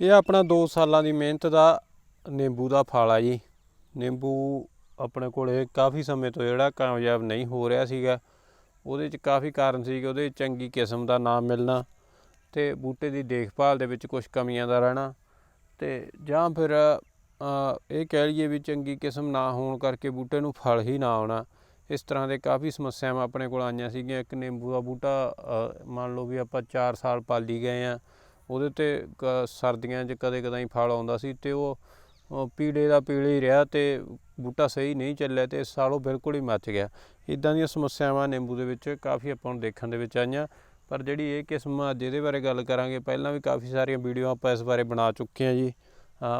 ਇਹ ਆਪਣਾ 2 ਸਾਲਾਂ ਦੀ ਮਿਹਨਤ ਦਾ ਨਿੰਬੂ ਦਾ ਫਲ ਆ ਜੀ। ਨਿੰਬੂ ਆਪਣੇ ਕੋਲੇ ਕਾਫੀ ਸਮੇਂ ਤੋਂ ਜਿਹੜਾ ਕਾਮਯਾਬ ਨਹੀਂ ਹੋ ਰਿਹਾ ਸੀਗਾ। ਉਹਦੇ 'ਚ ਕਾਫੀ ਕਾਰਨ ਸੀ ਕਿ ਉਹਦੇ ਚੰਗੀ ਕਿਸਮ ਦਾ ਨਾ ਮਿਲਣਾ ਤੇ ਬੂਟੇ ਦੀ ਦੇਖਭਾਲ ਦੇ ਵਿੱਚ ਕੁਝ ਕਮੀਆਂ ਦਾ ਰਹਿਣਾ ਤੇ ਜਾਂ ਫਿਰ ਇਹ ਕਹਿ ਲਈਏ ਵੀ ਚੰਗੀ ਕਿਸਮ ਨਾ ਹੋਣ ਕਰਕੇ ਬੂਟੇ ਨੂੰ ਫਲ ਹੀ ਨਾ ਆਉਣਾ। ਇਸ ਤਰ੍ਹਾਂ ਦੇ ਕਾਫੀ ਸਮੱਸਿਆਵਾਂ ਆਪਣੇ ਕੋਲ ਆਈਆਂ ਸੀਗੀਆਂ। ਇੱਕ ਨਿੰਬੂ ਦਾ ਬੂਟਾ ਮੰਨ ਲਓ ਵੀ ਆਪਾਂ 4 ਸਾਲ ਪਾਲੀ ਗਏ ਆ। ਉਹਦੇ ਤੇ ਕ- ਸਰਦੀਆਂ 'ਚ ਕਦੇ ਕਦਾਈ ਫਲ ਆਉਂਦਾ ਸੀ ਤੇ ਉਹ ਪੀਲੇ ਦਾ ਪੀਲੇ ਹੀ ਰਿਹਾ ਤੇ ਬੂਟਾ ਸਹੀ ਨਹੀਂ ਚੱਲਿਆ ਤੇ ਇਸ ਸਾਲ ਉਹ ਬਿਲਕੁਲ ਹੀ ਮੱਚ ਗਿਆ। ਇਦਾਂ ਦੀਆਂ ਸਮੱਸਿਆਵਾਂ ਨਿੰਬੂ ਦੇ ਵਿੱਚ ਕਾਫੀ ਆਪਾਂ ਨੂੰ ਦੇਖਣ ਦੇ ਵਿੱਚ ਆਈਆਂ। ਪਰ ਜਿਹੜੀ ਇਹ ਕਿਸਮ ਅੱਜ ਇਹਦੇ ਬਾਰੇ ਗੱਲ ਕਰਾਂਗੇ ਪਹਿਲਾਂ ਵੀ ਕਾਫੀ ਸਾਰੀਆਂ ਵੀਡੀਓ ਆਪਾਂ ਇਸ ਬਾਰੇ ਬਣਾ ਚੁੱਕੇ ਹਾਂ ਜੀ।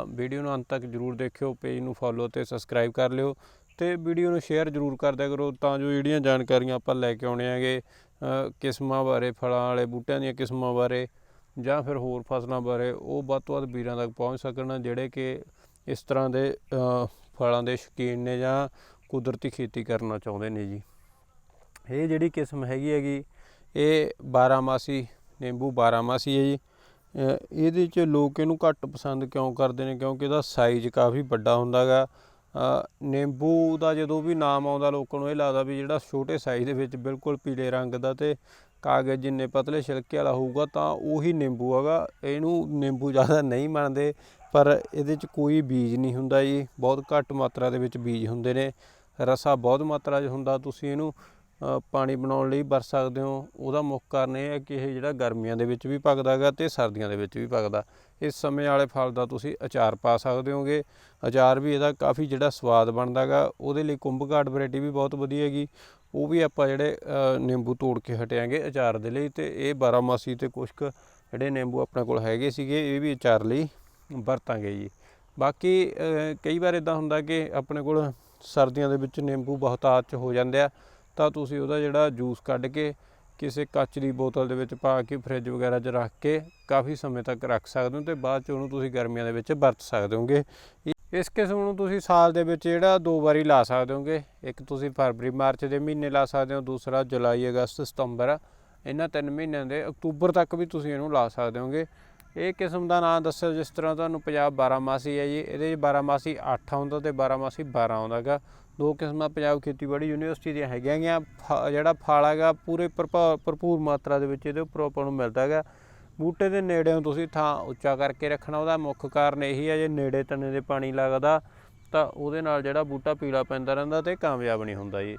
ਵੀਡੀਓ ਨੂੰ ਅੰਤ ਤੱਕ ਜਰੂਰ ਦੇਖਿਓ ਪੇਜ ਨੂੰ ਫੋਲੋ ਤੇ ਸਬਸਕ੍ਰਾਈਬ ਕਰ ਲਿਓ ਤੇ ਵੀਡੀਓ ਨੂੰ ਸ਼ੇਅਰ ਜਰੂਰ ਕਰਦਿਆ ਕਰੋ ਤਾਂ ਜੋ ਜਿਹੜੀਆਂ ਜਾਣਕਾਰੀਆਂ ਆਪਾਂ ਲੈ ਕੇ ਆਉਣੇ ਆਗੇ ਅ, ਕਿਸਮਾਂ ਬਾਰੇ ਫਲਾਂ ਵਾਲੇ ਬੂਟਿਆਂ ਦੀਆਂ ਕਿਸਮਾਂ ਬਾਰੇ ਜਾਂ ਫਿਰ ਹੋਰ ਫਸਲਾਂ ਬਾਰੇ ਉਹ ਵੱਧ ਤੋਂ ਵੱਧ ਵੀਰਾਂ ਤੱਕ ਪਹੁੰਚ ਸਕਣ, ਜਿਹੜੇ ਕਿ ਇਸ ਤਰ੍ਹਾਂ ਦੇ ਫਲਾਂ ਦੇ ਸ਼ੌਕੀਨ ਨੇ ਜਾਂ ਕੁਦਰਤੀ ਖੇਤੀ ਕਰਨਾ ਚਾਹੁੰਦੇ ਨੇ ਜੀ। ਇਹ ਜਿਹੜੀ ਕਿਸਮ ਹੈਗੀ ਹੈਗੀ, ਇਹ ਬਾਰਾਮਾਸੀ ਨਿੰਬੂ ਬਾਰਾਮਾਸੀ ਹੈ ਜੀ। ਇਹਦੇ 'ਚ ਲੋਕ ਇਹਨੂੰ ਘੱਟ ਪਸੰਦ ਕਿਉਂ ਕਰਦੇ ਨੇ? ਕਿਉਂਕਿ ਇਹਦਾ ਸਾਈਜ਼ ਕਾਫੀ ਵੱਡਾ ਹੁੰਦਾ ਗਾ ਨਿੰਬੂ ਦਾ ਜਦੋਂ ਵੀ ਨਾਮ ਆਉਂਦਾ, ਲੋਕਾਂ ਨੂੰ ਇਹ ਲੱਗਦਾ ਵੀ ਜਿਹੜਾ ਛੋਟੇ ਸਾਈਜ਼ ਦੇ ਵਿੱਚ ਬਿਲਕੁਲ ਪੀਲੇ ਰੰਗ ਦਾ ਤੇ ਕਾਗਜ਼ ਜਿੰਨੇ ਪਤਲੇ ਛਿਲਕੇ ਵਾਲਾ ਹੋਊਗਾ ਤਾਂ ਉਹੀ ਨਿੰਬੂ ਹੈਗਾ। ਇਹਨੂੰ ਨਿੰਬੂ ਜ਼ਿਆਦਾ ਨਹੀਂ ਮੰਨਦੇ, ਪਰ ਇਹਦੇ 'ਚ ਕੋਈ ਬੀਜ ਨਹੀਂ ਹੁੰਦਾ ਜੀ। ਬਹੁਤ ਘੱਟ ਮਾਤਰਾ ਦੇ ਵਿੱਚ ਬੀਜ ਹੁੰਦੇ ਨੇ। ਰਸਾ ਬਹੁਤ ਮਾਤਰਾ 'ਚ ਹੁੰਦਾ ਤੁਸੀਂ ਇਹਨੂੰ ਪਾਣੀ ਬਣਾਉਣ ਲਈ ਵਰਤ ਸਕਦੇ ਹੋ। ਉਹਦਾ ਮੁੱਖ ਕਾਰਨ ਇਹ ਹੈ ਕਿ ਇਹ ਜਿਹੜਾ ਗਰਮੀਆਂ ਦੇ ਵਿੱਚ ਵੀ ਪੱਕਦਾ ਹੈਗਾ ਤੇ ਸਰਦੀਆਂ ਦੇ ਵਿੱਚ ਵੀ ਪੱਕਦਾ। ਇਸ ਸਮੇਂ ਵਾਲੇ ਫਲ ਦਾ ਤੁਸੀਂ ਅਚਾਰ ਪਾ ਸਕਦੇ ਹੋਗੇ। ਅਚਾਰ ਵੀ ਇਹਦਾ ਕਾਫੀ ਜਿਹੜਾ ਸਵਾਦ ਬਣਦਾ ਹੈਗਾ। ਉਹਦੇ ਲਈ ਕੁੰਭਕਾਟ ਵੈਰਾਈਟੀ ਵੀ ਬਹੁਤ ਵਧੀਆ ਹੈਗੀ। ਉਹ ਵੀ ਆਪਾਂ ਜਿਹੜੇ ਨਿੰਬੂ ਤੋੜ ਕੇ ਹਟਿਆਂਗੇ ਅਚਾਰ ਦੇ ਲਈ ਤੇ ਇਹ ਬਾਰਾਮਾਸੀ ਤੇ ਕੁਛ ਕੁ ਜਿਹੜੇ ਨਿੰਬੂ ਆਪਣੇ ਕੋਲ ਹੈਗੇ ਸੀਗੇ, ਇਹ ਵੀ ਅਚਾਰ ਲਈ ਵਰਤਾਂਗੇ ਜੀ। ਬਾਕੀ ਕਈ ਵਾਰ ਇਦਾਂ ਹੁੰਦਾ ਕਿ ਆਪਣੇ ਕੋਲ ਸਰਦੀਆਂ ਦੇ ਵਿੱਚ ਨਿੰਬੂ ਬਹੁਤਾਤ ਚ ਹੋ ਜਾਂਦੇ ਆ। ਤਾਂ ਤੁਸੀਂ ਉਹਦਾ ਜਿਹੜਾ ਜੂਸ ਕੱਢ ਕੇ ਕਿਸੇ ਕੱਚ ਦੀ ਬੋਤਲ ਦੇ ਵਿੱਚ ਪਾ ਕੇ ਫ੍ਰਿਜ ਵਗੈਰਾ 'ਚ ਰੱਖ ਕੇ ਕਾਫੀ ਸਮੇਂ ਤੱਕ ਰੱਖ ਸਕਦੇ ਹੋ ਤੇ ਬਾਅਦ 'ਚ ਉਹਨੂੰ ਤੁਸੀਂ ਗਰਮੀਆਂ ਦੇ ਵਿੱਚ ਵਰਤ ਸਕਦੇ ਹੋਗੇ। ਇਸ ਕਿਸਮ ਨੂੰ ਤੁਸੀਂ ਸਾਲ ਦੇ ਵਿੱਚ ਜਿਹੜਾ ਦੋ ਵਾਰੀ ਲਾ ਸਕਦੇ ਹੋਗੇ। ਇੱਕ ਤੁਸੀਂ ਫਰਵਰੀ, ਮਾਰਚ ਦੇ ਮਹੀਨੇ ਲਾ ਸਕਦੇ ਹੋ, ਦੂਸਰਾ ਜੁਲਾਈ, ਅਗਸਤ, ਸਤੰਬਰ। ਇਹਨਾਂ ਤਿੰਨ ਮਹੀਨਿਆਂ ਦੇ ਅਕਤੂਬਰ ਤੱਕ ਵੀ ਤੁਸੀਂ ਇਹਨੂੰ ਲਾ ਸਕਦੇ ਹੋਗੇ। ਇਹ ਕਿਸਮ ਦਾ ਨਾਂ ਦੱਸਿਓ, ਜਿਸ ਤਰ੍ਹਾਂ ਤੁਹਾਨੂੰ ਪੰਜਾਬ 12 ਮਾਸੀ ਹੈ ਜੀ। ਇਹਦੇ 'ਚ 12 ਮਾਸੀ 8 ਆਉਂਦਾ ਤੇ 12 ਮਾਸੀ 12 ਆਉਂਦਾ ਗਾ ਦੋ ਕਿਸਮਾਂ ਪੰਜਾਬ ਖੇਤੀਬਾੜੀ ਯੂਨੀਵਰਸਿਟੀ ਦੀਆਂ ਹੈਗੀਆਂ ਗੀਆਂ। ਫ- ਜਿਹੜਾ ਫਲ ਹੈਗਾ, ਪੂਰੇ ਭਰਪਾ- ਭਰਪੂਰ ਮਾਤਰਾ ਦੇ ਵਿੱਚ ਇਹਦੇ ਉੱਪਰ ਆਪਾਂ ਨੂੰ ਮਿਲਦਾ ਹੈਗਾ। ਬੂਟੇ ਦੇ ਨੇੜਿਓਂ ਤੁਸੀਂ ਥਾਂ ਉੱਚਾ ਕਰਕੇ ਰੱਖਣਾ, ਉਹਦਾ ਮੁੱਖ ਕਾਰਨ ਇਹੀ ਹੈ, ਜੇ ਨੇੜੇ ਤਣੇ ਦੇ ਪਾਣੀ ਲੱਗਦਾ, ਤਾਂ ਉਹਦੇ ਨਾਲ ਜਿਹੜਾ ਬੂਟਾ ਪੀਲਾ ਪੈਂਦਾ ਰਹਿੰਦਾ ਤੇ ਕਾਮਯਾਬ ਨਹੀਂ ਹੁੰਦਾ ਜੀ।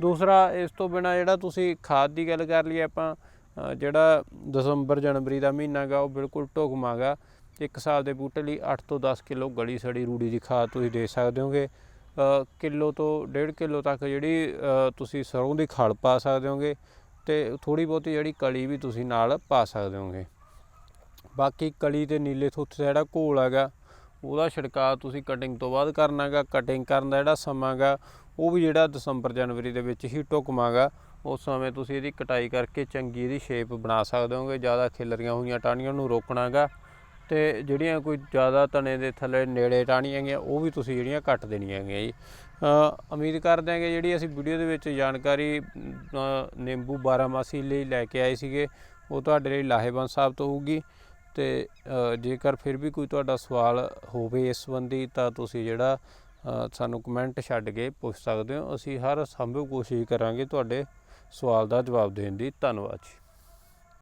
ਦੂਸਰਾ, ਇਸ ਤੋਂ ਬਿਨਾ ਜਿਹੜਾ ਤੁਸੀਂ ਖਾਦ ਦੀ ਗੱਲ ਕਰ ਲਈ ਆਪਾਂ ਜਿਹੜਾ ਦਸੰਬਰ ਜਨਵਰੀ ਦਾ ਮਹੀਨਾ ਗਾ ਉਹ ਬਿਲਕੁਲ ਢੁਕਮਾ ਇੱਕ ਸਾਲ ਦੇ ਬੂਟੇ ਲਈ 8 ਤੋਂ 10 ਕਿਲੋ ਗਲੀ ਸੜੀ ਰੂੜੀ ਦੀ ਖਾਦ ਤੁਸੀਂ ਦੇ ਸਕਦੇ ਹੋਗੇ। ਅ, ਕਿਲੋ ਤੋਂ 1.5 ਕਿਲੋ ਤੱਕ ਜਿਹੜੀ ਤੁਸੀਂ ਸਰੋਂ ਦੀ ਖਲ ਪਾ ਸਕਦੇ ਹੋਗੇ ਤੇ ਥੋੜੀ ਬਹੁਤੀ ਜਿਹੜੀ ਕਲੀ ਵੀ ਤੁਸੀਂ ਨਾਲ ਪਾ ਸਕਦੇ ਹੋਗੇ। ਬਾਕੀ ਕਲੀ ਤੇ ਨੀਲੇ ਥੁੱਥ ਦਾ ਜਿਹੜਾ ਘੋਲ ਹੈਗਾ ਉਹਦਾ ਛਿੜਕਾਅ ਤੁਸੀਂ ਕਟਿੰਗ ਤੋਂ ਬਾਅਦ ਕਰਨਾਗਾ ਕਟਿੰਗ ਕਰਨ ਦਾ ਜਿਹੜਾ ਸਮਾਂ ਗਾ ਉਹ ਵੀ ਜਿਹੜਾ ਦਸੰਬਰ ਜਨਵਰੀ ਦੇ ਵਿੱਚ ਹੀ ਢੁਕਮਾਗਾ ਉਸ ਸਮੇਂ ਤੁਸੀਂ ਇਹਦੀ ਕਟਾਈ ਕਰਕੇ ਚੰਗੀ ਇਹਦੀ ਸ਼ੇਪ ਬਣਾ ਸਕਦੇ ਹੋਗੇ। ਜ਼ਿਆਦਾ ਖਿਲਰੀਆਂ ਹੋਈਆਂ ਟਾਹਣੀਆਂ ਨੂੰ ਰੋਕਣਾਗਾ। ਤੇ ਜਿਹੜੀਆਂ ਕੋਈ ਜ਼ਿਆਦਾ ਤਣੇ ਦੇ ਥੱਲੇ ਨੇੜੇ ਟਾਹਣੀਆਂ ਹੈਗੀਆਂ, ਉਹ ਵੀ ਤੁਸੀਂ ਜਿਹੜੀਆਂ ਕੱਟ ਦੇਣੀਆਂ ਹੈਗੀਆਂ ਜੀ। ਉਮੀਦ ਕਰਦੇ ਹਾਂ ਕਿ ਜਿਹੜੀ ਅਸੀਂ ਵੀਡੀਓ ਦੇ ਵਿੱਚ ਜਾਣਕਾਰੀ ਨਿੰਬੂ ਬਾਰਾਮਾਸੀ ਲਈ ਲੈ ਕੇ ਆਏ ਸੀਗੇ, ਉਹ ਤੁਹਾਡੇ ਲਈ ਲਾਹੇਵੰਦ ਸਾਬਤ ਹੋਊਗੀ। ਤੇ ਜੇਕਰ ਫਿਰ ਵੀ ਕੋਈ ਤੁਹਾਡਾ ਸਵਾਲ ਹੋਵੇ ਇਸ ਸੰਬੰਧੀ, ਤਾਂ ਤੁਸੀਂ ਜਿਹੜਾ ਸਾਨੂੰ ਕਮੈਂਟ ਛੱਡ ਕੇ ਪੁੱਛ ਸਕਦੇ ਹੋ। ਅਸੀਂ ਹਰ ਸੰਭਵ ਕੋਸ਼ਿਸ਼ ਕਰਾਂਗੇ ਤੁਹਾਡੇ ਸਵਾਲ ਦਾ ਜਵਾਬ ਦੇਣ ਦੀ ਧੰਨਵਾਦ ਜੀ।